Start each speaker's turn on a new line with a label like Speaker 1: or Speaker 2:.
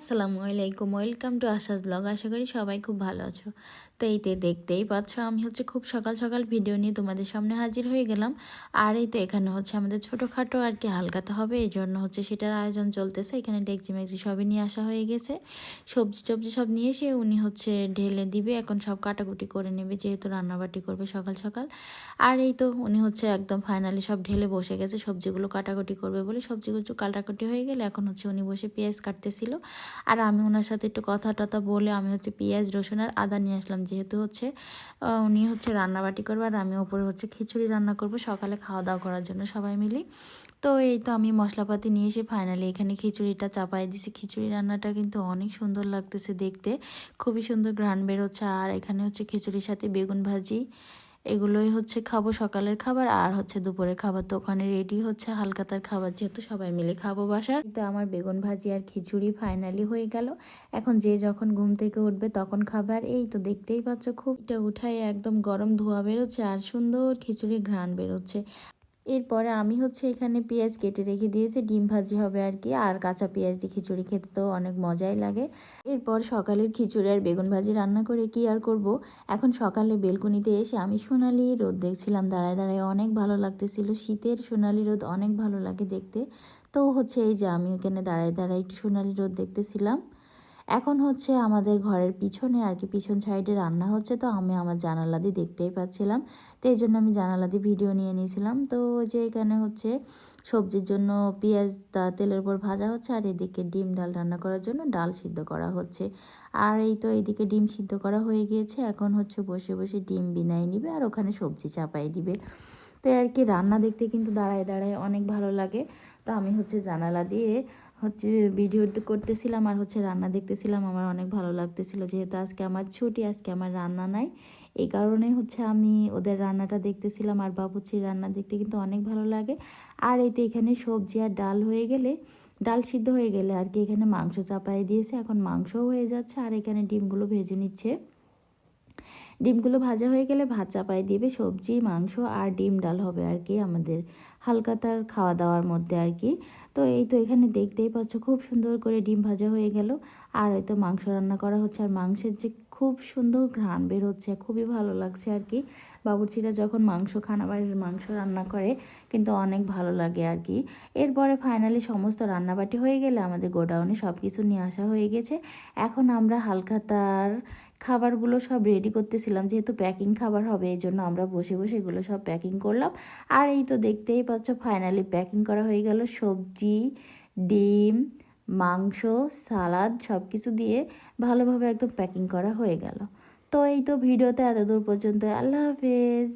Speaker 1: আসসালামু আলাইকুম, welcome to Asha's blog. আশা করি সবাই খুব ভালো আছো। তো এইতে দেখতেই পাচ্ছ, আমি হচ্ছে খুব সকাল সকাল ভিডিও নিয়ে তোমাদের সামনে হাজির হয়ে গেলাম। আর এই তো এখানে হচ্ছে আমাদের ছোটোখাটো আর কি হালকাতে হবে, এই জন্য হচ্ছে সেটার আয়োজন চলতেছে। এখানে ডেকচি মেকচি সবই নিয়ে আসা হয়ে গেছে। সবজি টবজি সব নিয়ে এসে উনি হচ্ছে ঢেলে দিবে, এখন সব কাটাকুটি করে নেবে, যেহেতু রান্নাবাটি করবে সকাল সকাল। আর এই তো উনি হচ্ছে একদম ফাইনালি সব ঢেলে বসে গেছে, সবজিগুলো কাটাকুটি করবে বলে সবজিগুলো কাটাকুটি হয়ে গেলে এখন হচ্ছে উনি বসে পেঁয়াজ কাটতেছিল। আর আমি ওনার সাথে একটু কথা টথা বলে আমি হচ্ছে পেঁয়াজ, রসুন আর আদা নিয়ে আসলাম। যেহেতু হচ্ছে উনি হচ্ছে রান্নাবাটি করবে আর আমি ওপরে হচ্ছে খিচুড়ি রান্না করব সকালে খাওয়া দাওয়া করার জন্য সবাই মিলি। তো এই তো আমি মশলাপাতি নিয়ে এসে ফাইনালি এখানে খিচুড়িটা চাপাই দিছি। খিচুড়ি রান্নাটা কিন্তু অনেক সুন্দর লাগতেছে দেখতে। খুবই সুন্দর ঘ্রাণ বেরোচ্ছে আর এখানে হচ্ছে খিচুড়ির সাথে বেগুন ভাজি এগুলোই হচ্ছে খাব সকালের খাবার আর হচ্ছে দুপুরের খাবার। তো ওখানে রেডি হচ্ছে হালকাতার খাবার যেহেতু সবাই মিলে খাব বাসার। তো আমার বেগুন ভাজি আর খিচুড়ি ফাইনালি হয়ে গেল। এখন যে যখন ঘুম থেকে উঠবে তখন খাবার এই তো দেখতেই পাচ্ছ খুব। এটা উঠাই একদম গরম ধোয়া বেরোচ্ছে আর সুন্দর খিচুড়ি ঘ্রাণ বেরোচ্ছে। এরপরে আমি হচ্ছে এখানে পেঁয়াজ কেটে রেখে দিয়েছি, ডিম ভাজি হবে আর কি, আর কাঁচা পেঁয়াজ দিয়ে খিচুড়ি খেতে তো অনেক মজাই লাগে। এরপর সকালের খিচুড়ি আর বেগুন ভাজি রান্না করে কি আর করব? এখন সকালে বেলকুনিতে এসে আমি সোনালি রোদ দেখছিলাম, দাঁড়ায় দাঁড়ায় অনেক ভালো লাগতেছিল, শীতের সোনালি রোদ অনেক ভালো লাগে দেখতে। তো হচ্ছে এই যে আমি এখানে দাঁড়ায় দাঁড়ায় একটু সোনালি রোদ দেখতেছিলাম। এখন হচ্ছে আমাদের ঘরের পিছনে আর কি, পিছন সাইডে রান্না হচ্ছে, তো আমি আমার জানালা দিয়ে দেখতেই পাচ্ছিলাম। তো এই জন্য আমি জানালা দিয়ে ভিডিও নিয়ে নিয়েছিলাম। তো যে এখানে হচ্ছে সবজির জন্য পেঁয়াজ তেলের উপর ভাজা হচ্ছে, আর এদিকে ডিম ডাল রান্না করার জন্য ডাল সিদ্ধ করা হচ্ছে। আর এই তো এদিকে ডিম সিদ্ধ করা হয়ে গিয়েছে, এখন হচ্ছে বসে বসে ডিম বিনাই নিবে আর ওখানে সবজি চাপাই দিবে। তো আর কি রান্না দেখতে কিন্তু দাঁড়ায় দাঁড়ায় অনেক ভালো লাগে। তো আমি হচ্ছে জানালা দিয়ে হচ্ছে ভিডিও তো করতেছিলাম আর হচ্ছে রান্না দেখতেছিলাম, আমার অনেক ভালো লাগতেছিল। যেহেতু আজকে আমার ছুটি, আজকে আমার রান্না নাই। এই কারণে হচ্ছে আমি ওদের রান্নাটা দেখতেছিলাম আর বাবুচির রান্না দেখতে কিন্তু অনেক ভালো লাগে। আর এই তো এখানে সবজি আর ডাল হয়ে গেলে, ডাল সিদ্ধ হয়ে গেলে আর কি এখানে মাংস চাপাই দিয়েছে। এখন মাংসও হয়ে যাচ্ছে আর এখানে ডিমগুলো ভেজে নিচ্ছে। ডিমগুলো ভাজা হয়ে গেলে ভাত চাপাই দিবে, সবজি, মাংস আর ডিম ডাল হবে আর কি আমাদের হালকাতার খাওয়া দাওয়ার মধ্যে আর কি। তো এই তো এখানে দেখতেই পাচ্ছ খুব সুন্দর করে ডিম ভাজা হয়ে গেল। আর হয়তো মাংস রান্না করা হচ্ছে আর মাংসের যে খুব সুন্দর ঘ্রাণ বের হচ্ছে, খুবই ভালো লাগছে আর কি। বাবুর্চিরা যখন মাংস খানা বাড়ির মাংস রান্না করে, কিন্তু অনেক ভালো লাগে আর কি। এরপরে ফাইনালি সমস্ত রান্নাবাটি হয়ে গেলে আমাদের গোডাউনে সব কিছু নিয়ে আসা হয়ে গেছে। এখন আমরা হালখাতার খাবারগুলো সব রেডি করতেছিলাম যেহেতু প্যাকিং খাবার হবে, এই জন্য আমরা বসে বসে এগুলো সব প্যাকিং করলাম। আর এই তো দেখতেই পাচ্ছ ফাইনালি প্যাকিং করা হয়ে গেল। সবজি, ডিম, মাংস, সালাদ সব কিছু দিয়ে ভালোভাবে একদম প্যাকিং করা হয়ে গেল। তো এই তো ভিডিওতে এতদূর পর্যন্ত। আল্লাহ হাফেজ।